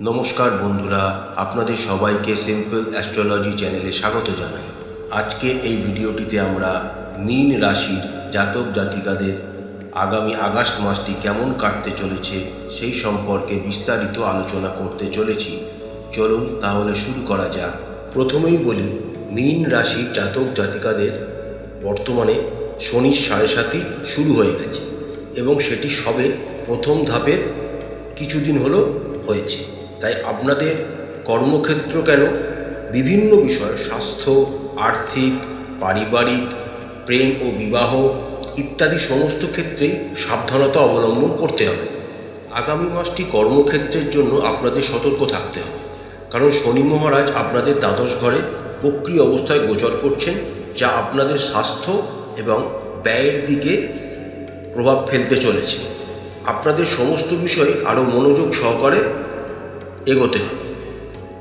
নমস্কার বন্ধুরা, আপনাদের সবাইকে সিম্পল অ্যাস্ট্রোলজি চ্যানেলে স্বাগত জানাই। আজকে এই ভিডিওটিতে আমরা মীন রাশির জাতক জাতিকাদের আগামী আগস্ট মাসটি কেমন কাটতে চলেছে সেই সম্পর্কে বিস্তারিত আলোচনা করতে চলেছি। চলুন তাহলে শুরু করা যাক। প্রথমেই বলি, মীন রাশির জাতক জাতিকাদের বর্তমানে শনির সাড়ে সাতই শুরু হয়ে গেছে। এবং সেটি সবে প্রথম ধাপের কিছুদিন হলো হয়েছে। তাই আপনাদের কর্মক্ষেত্র কেন বিভিন্ন বিষয়, স্বাস্থ্য, আর্থিক, পারিবারিক, প্রেম ও বিবাহ ইত্যাদি সমস্ত ক্ষেত্রেই সাবধানতা অবলম্বন করতে হবে। আগামী মাসটি কর্মক্ষেত্রের জন্য আপনাদের সতর্ক থাকতে হবে। কারণ শনি মহারাজ আপনাদের দ্বাদশ ঘরে বক্রি অবস্থায় গোচর করছেন, যা আপনাদের স্বাস্থ্য এবং ব্যয়ের দিকে প্রভাব ফেলতে চলেছে। আপনাদের সমস্ত বিষয় আরও মনোযোগ সহকারে এগোতে হবে।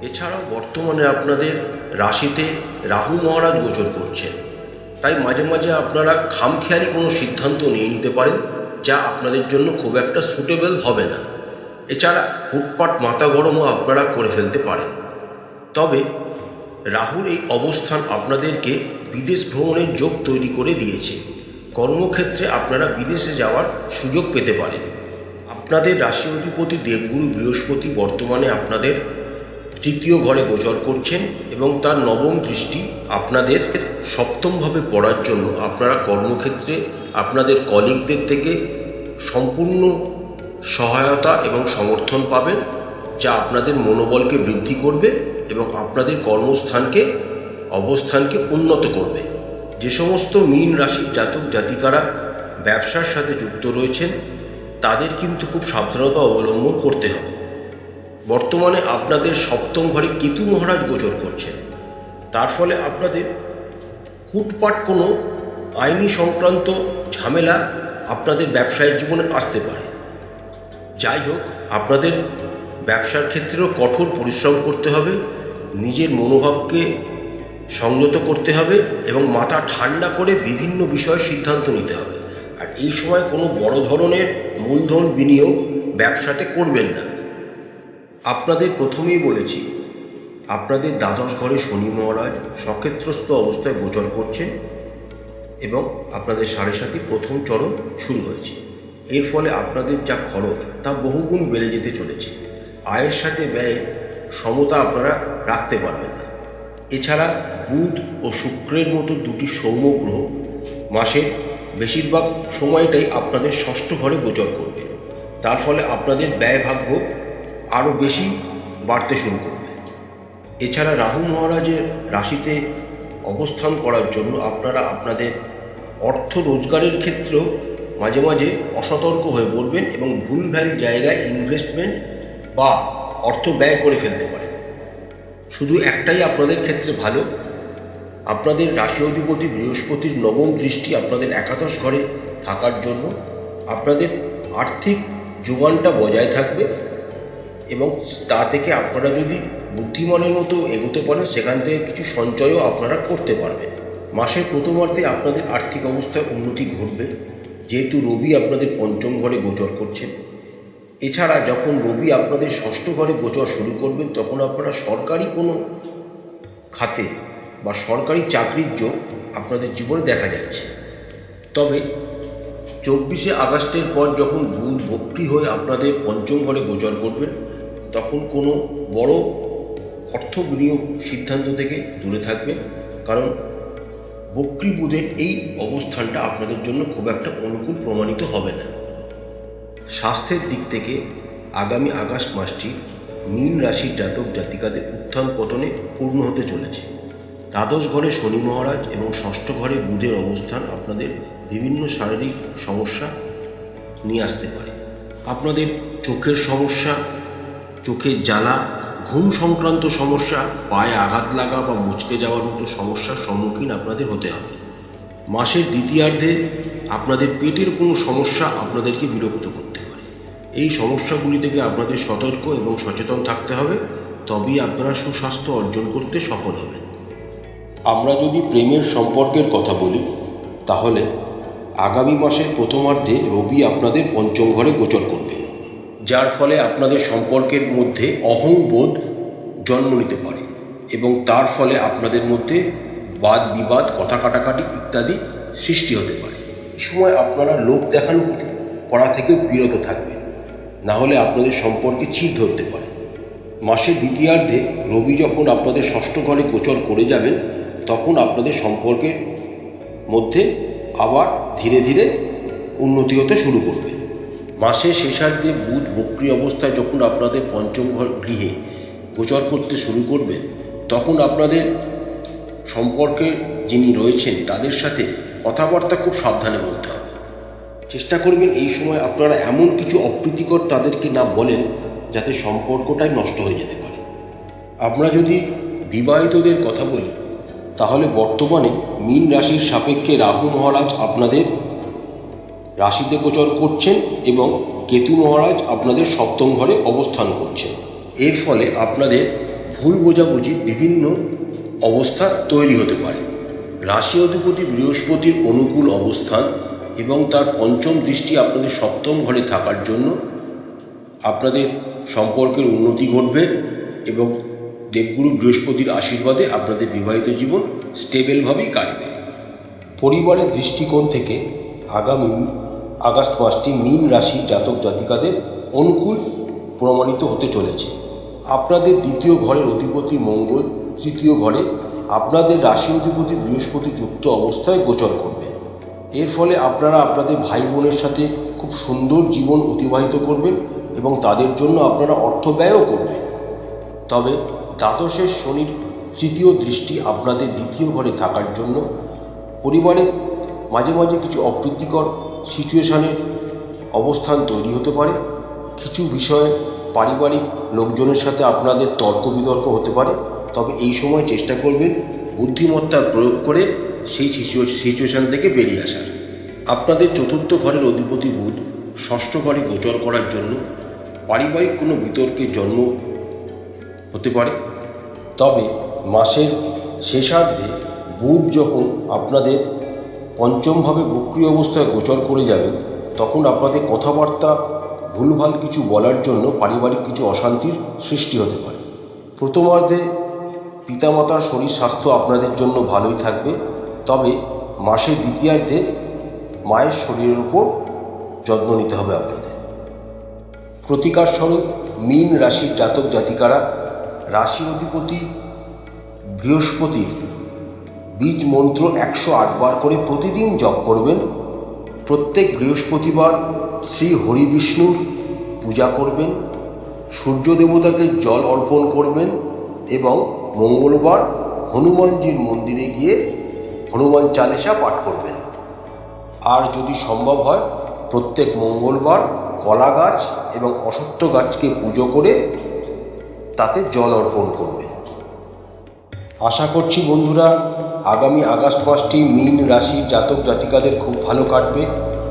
এছাড়াও বর্তমানে আপনাদের রাশিতে রাহু মহারাজ গোচর করছেন। তাই মাঝে মাঝে আপনারা খামখেয়ালি কোনো সিদ্ধান্ত নিয়ে নিতে পারেন, যা আপনাদের জন্য খুব একটা সুটেবল হবে না। এছাড়া হুটপাট মাথা গরমও আপনারা করে ফেলতে পারেন। তবে রাহুর এই অবস্থান আপনাদেরকে বিদেশ ভ্রমণের যোগ তৈরি করে দিয়েছে। কর্মক্ষেত্রে আপনারা বিদেশে যাওয়ার সুযোগ পেতে পারেন। আপনাদের রাশি অধিপতি দেবগুরু বৃহস্পতি বর্তমানে আপনাদের তৃতীয় ঘরে গোচর করছেন এবং তার নবম দৃষ্টি আপনাদের সপ্তমভাবে পড়ার জন্য। আপনারা কর্মক্ষেত্রে আপনাদের কলিগদের থেকে সম্পূর্ণ সহায়তা এবং সমর্থন পাবেন, যা আপনাদের মনোবলকে বৃদ্ধি করবে এবং আপনাদের কর্মস্থানকে, অবস্থানকে উন্নত করবে। যে সমস্ত মীন রাশির জাতক জাতিকারা ব্যবসার সাথে যুক্ত রয়েছেন, তাদের কিন্তু খুব সাবধানতা অবলম্বন করতে হবে। বর্তমানে আপনাদের সপ্তম ঘরে কেতু মহারাজ গোচর করছেন। তার ফলে আপনাদের হুটপাট কোনো আইনি সংক্রান্ত ঝামেলা আপনাদের ব্যবসায়িক জীবনে আসতে পারে। যাই হোক, আপনাদের ব্যবসার ক্ষেত্রেও কঠোর পরিশ্রম করতে হবে। নিজের মনোভাবকে সংযত করতে হবে এবং মাথা ঠান্ডা করে বিভিন্ন বিষয়ে সিদ্ধান্ত নিতে হবে। আর এই সময় কোনো বড় ধরনের মূলধন বিনিয়োগ ব্যবসাতে করবেন না। আপনাদের প্রথমেই বলেছি, আপনাদের দ্বাদশ ঘরে শনি মহারাজ সক্ষেত্রস্থ অবস্থায় গোচর করছেন এবং আপনাদের সাড়ে সাতই প্রথম চরণ শুরু হয়েছে। এর ফলে আপনাদের যা খরচ, তা বহুগুণ বেড়ে যেতে চলেছে। আয়ের সাথে ব্যয় সমতা আপনারা রাখতে পারবেন এছাড়া বুধ ও শুক্রের মতো দুটি সৌম গ্রহ মাসের বেশিরভাগ সময়টাই আপনাদের ষষ্ঠ ঘরে গোচর করবে। তার ফলে আপনাদের ব্যয়ভাগ্য আরও বেশি বাড়তে শুরু করবে। এছাড়া রাহু মহারাজের রাশিতে অবস্থান করার জন্য আপনারা আপনাদের অর্থ রোজগারের ক্ষেত্রেও মাঝে মাঝে অসতর্ক হয়ে পড়বেন এবং ভুলভ্যাল জায়গায় ইনভেস্টমেন্ট বা অর্থ ব্যয় করে ফেলতে পারেন। শুধু একটাই আপনাদের ক্ষেত্রে ভালো। আপনাদের রাশি অধিপতি বৃহস্পতির নবম দৃষ্টি আপনাদের একাদশ ঘরে থাকার জন্য আপনাদের আর্থিক যোগানটা বজায় থাকবে এবং তা থেকে আপনারা যদি বুদ্ধিমানের মতো এগোতে পারেন, সেখান থেকে কিছু সঞ্চয়ও আপনারা করতে পারবেন। মাসের প্রথমার্ধে আপনাদের আর্থিক অবস্থায় উন্নতি ঘটবে। যেহেতু রবি আপনাদের পঞ্চম ঘরে গোচর করছেন এছাড়া যখন রবি আপনাদের ষষ্ঠ ঘরে গোচর শুরু করবেন, তখন আপনারা সরকারি কোনো খাতে বা সরকারি চাকরির যোগ আপনাদের জীবনে দেখা যাচ্ছে। তবে চব্বিশে আগস্টের পর যখন বুধ বক্রি হয়ে আপনাদের পঞ্চম ঘরে গোচর করবেন, তখন কোনো বড় অর্থ বিনিয়োগ সিদ্ধান্ত থেকে দূরে থাকবেন, কারণ বক্রি বুধের এই অবস্থানটা আপনাদের জন্য খুব একটা অনুকূল প্রমাণিত হবে না। স্বাস্থ্যের দিক থেকে আগামী আগস্ট মাসটি মীন রাশির জাতক জাতিকাদের উত্থান পতনে পূর্ণ হতে চলেছে। দ্বাদশ ঘরে শনি মহারাজ এবং ষষ্ঠ ঘরে বুধের অবস্থান আপনাদের বিভিন্ন শারীরিক সমস্যা নিয়ে আসতে পারে। আপনাদের চোখের সমস্যা, চোখের জ্বালা, ঘুম সংক্রান্ত সমস্যা, পায়ে আঘাত লাগা বা মুচকে যাওয়ার মতো সমস্যার সম্মুখীন আপনাদের হতে হবে। মাসের দ্বিতীয়ার্ধে আপনাদের পেটের কোনো সমস্যা আপনাদেরকে বিরক্ত পারে এই সমস্যাগুলি থেকে আপনাদের সতর্ক এবং সচেতন থাকতে হবে, তবেই আপনারা সুস্বাস্থ্য অর্জন করতে সফল হবেন। আমরা যদি প্রেমের সম্পর্কের কথা বলি, তাহলে আগামী মাসের প্রথমার্ধে রবি আপনাদের পঞ্চম ঘরে গোচর করবে, যার ফলে আপনাদের সম্পর্কের মধ্যে অহংবোধ জন্ম নিতে পারে এবং তার ফলে আপনাদের মধ্যে বাদ বিবাদ কথা কাটাকাটি ইত্যাদি সৃষ্টি হতে পারে। এই সময় আপনারা লোক দেখানো কিছু করা থেকে বিরত থাকবেন। না হলে আপনাদের সম্পর্কে চির ধরতে পারে। মাসের দ্বিতীয়ার্ধে রবি যখন আপনাদের ষষ্ঠ ঘরে গোচর করে যাবেন, তখন আপনাদের সম্পর্কের মধ্যে আবার ধীরে ধীরে উন্নতি হতে শুরু করবে। মাসের শেষার্ধে বুধ বক্রি অবস্থায় যখন আপনাদের পঞ্চম ঘর গৃহে গোচর করতে শুরু করবেন, তখন আপনাদের সম্পর্কে যিনি রয়েছেন তাদের সাথে কথাবার্তা খুব সাবধানে বলতে হবে। চেষ্টা করবেন এই সময় আপনারা এমন কিছু অপ্রীতিকর তাদেরকে না বলেন, যাতে সম্পর্কটাই নষ্ট হয়ে যেতে পারে। আমরা যদি বিবাহিতদের কথা বলি, তাহলে বর্তমানে মীন রাশির সাপেক্ষে রাহু মহারাজ আপনাদের রাশিতে গোচর করছেন এবং কেতু মহারাজ আপনাদের সপ্তম ঘরে অবস্থান করছেন। এর ফলে আপনাদের ভুল বোঝাবুঝির বিভিন্ন অবস্থা তৈরি হতে পারে। রাশি অধিপতি বৃহস্পতির অনুকূল অবস্থান এবং তার পঞ্চম দৃষ্টি আপনাদের সপ্তম ঘরে থাকার জন্য আপনাদের সম্পর্কের উন্নতি ঘটবে এবং দেবগুরু বৃহস্পতির আশীর্বাদে আপনাদের বিবাহিত জীবন স্টেবেলভাবেই কাটবে। পরিবারের দৃষ্টিকোণ থেকে আগামী আগস্ট মাসটি মীন রাশি জাতক জাতিকাদের অনুকূল প্রমাণিত হতে চলেছে। আপনাদের দ্বিতীয় ঘরের অধিপতি মঙ্গল, তৃতীয় ঘরে আপনাদের রাশি অধিপতি বৃহস্পতি যুক্ত অবস্থায় গোচর করবে। এর ফলে আপনারা আপনাদের ভাই বোনের সাথে খুব সুন্দর জীবন অতিবাহিত করবেন এবং তাদের জন্য আপনারা অর্থ ব্যয়ও করবেন। তবে দ্বাদশের শনির তৃতীয় দৃষ্টি আপনাদের দ্বিতীয় ঘরে থাকার জন্য। পরিবারে মাঝে মাঝে কিছু অপ্রীতিকর সিচুয়েশানের অবস্থান তৈরি হতে পারে। কিছু বিষয়ে পারিবারিক লোকজনের সাথে আপনাদের তর্ক বিতর্ক হতে পারে। তবে এই সময় চেষ্টা করবেন বুদ্ধিমত্তা প্রয়োগ করে সেই সিচুয়েশান থেকে বেরিয়ে আসার। আপনাদের চতুর্থ ঘরের অধিপতি বুধ ষষ্ঠ ঘরে গোচর করার জন্য পারিবারিক কোনো বিতর্কের জন্ম হতে পারে। তবে মাসের শেষার্ধে বুধ যখন আপনাদের পঞ্চমভাবে বক্রিয় অবস্থায় গোচর করে যাবেন, তখন আপনাদের কথাবার্তা, ভুলভাল কিছু বলার জন্য পারিবারিক কিছু অশান্তির সৃষ্টি হতে পারে। প্রথমার্ধে পিতামাতার শরীর স্বাস্থ্য আপনাদের জন্য ভালোই থাকবে। তবে মাসের দ্বিতীয়ার্ধে মায়ের শরীরের উপর যত্ন নিতে হবে আপনাদের। প্রতিকার স্বরূপ মীন রাশির জাতক জাতিকারা রাশি অধিপতি বৃহস্পতির বীজ মন্ত্র একশো আটবার করে প্রতিদিন জপ করবেন। প্রত্যেক বৃহস্পতিবার শ্রী হরি বিষ্ণুর পূজা করবেন, সূর্য দেবতাকে জল অর্পণ করবেন এবং মঙ্গলবার হনুমানজির মন্দিরে গিয়ে হনুমান চালিসা পাঠ করবেন। আর যদি সম্ভব হয়, প্রত্যেক মঙ্গলবার কলা গাছ এবং অসত্য গাছকে পুজো করে তাতে জল অর্পণ করবেন। আশা করছি বন্ধুরা, আগামী আগস্ট মাসটি মীন রাশির জাতক জাতিকাদের খুব ভালো কাটবে।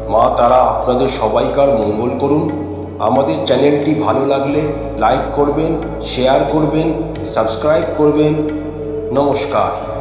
মা তারা আপনাদের সবাইকার মঙ্গল করুন। আমাদের চ্যানেলটি ভালো লাগলে লাইক করবেন, শেয়ার করবেন, সাবস্ক্রাইব করবেন। নমস্কার।